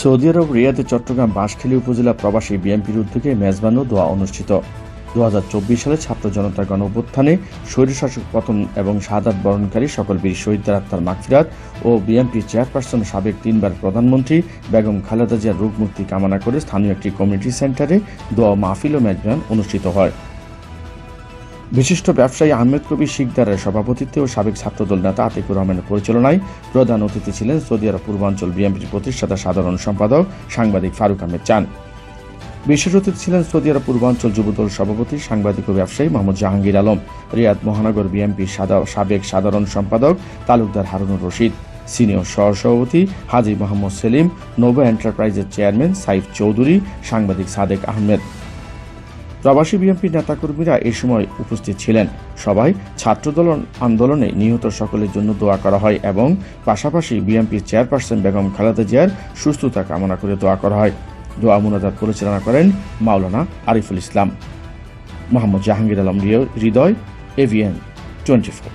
Saudi আরব, রিয়াদে চট্টগ্রাম বাঁশখালী উপজেলা প্রবাসী বিএনপির উদ্যোগে মেজবান ও দোয়া অনুষ্ঠিত। দু হাজার চব্বিশ সালে ছাত্র জনতা গণ অভ্যুত্থানে স্বৈরশাসক পতন এবং শাহাদাত বরণকারী সকল বীর শহীদদের আত্মার মাগফিরাত ও বিএনপি চেয়ারপারসন সাবেক তিনবার প্রধানমন্ত্রী বেগম খালেদা জিয়ার রোগ মুক্তি কামনা করে স্থানীয় একটি কমিউনিটি সেন্টারে দোয়া মাহফিল ও মেজবান অনুষ্ঠিত হয়। বিশিষ্ট ব্যবসায়ী আহমেদ কবির শিকদারের সভাপতিত্বে ও সাবেক ছাত্রদল নেতা আতিকুর রহমানের পরিচালনায় প্রধান অতিথি ছিলেন সৌদি আরব পূর্বাঞ্চল বিএনপির প্রতিষ্ঠাতা সাধারণ সম্পাদক সাংবাদিক ফারুক আহমেদ চান। বিশেষ অতিথি ছিলেন সৌদি আরব পূর্বাঞ্চল যুবদল সভাপতি, সাংবাদিক ও ব্যবসায়ী মোহাম্মদ জাহাঙ্গীর আলম, রিয়াদ মহানগর বিএনপির সাবেক সাধারণ সম্পাদক তালুকদার হারুনুর রশিদ, সিনিয়র সহসভাপতি হাজি মোহাম্মদ সেলিম নোভা এন্টারপ্রাইজের চেয়ারম্যান সাইফ চৌধুরী, সাংবাদিক সাদেক আহমেদ। প্রবাসী বিএনপি নেতাকর্মীরা এ সময় উপস্থিত ছিলেন। সবাই ছাত্রদল আন্দোলনে নিহত সকলের জন্য দোয়া করা হয় এবং পাশাপাশি বিএনপির চেয়ারপারসন বেগম খালেদা জিয়ার সুস্থতা কামনা করে দোয়া করা হয়। দোয়া মুনাজাত পরিচালনা করেন Maulana Ariful Islam. Mohammad Jahangir Alam Hridoy AVN twenty four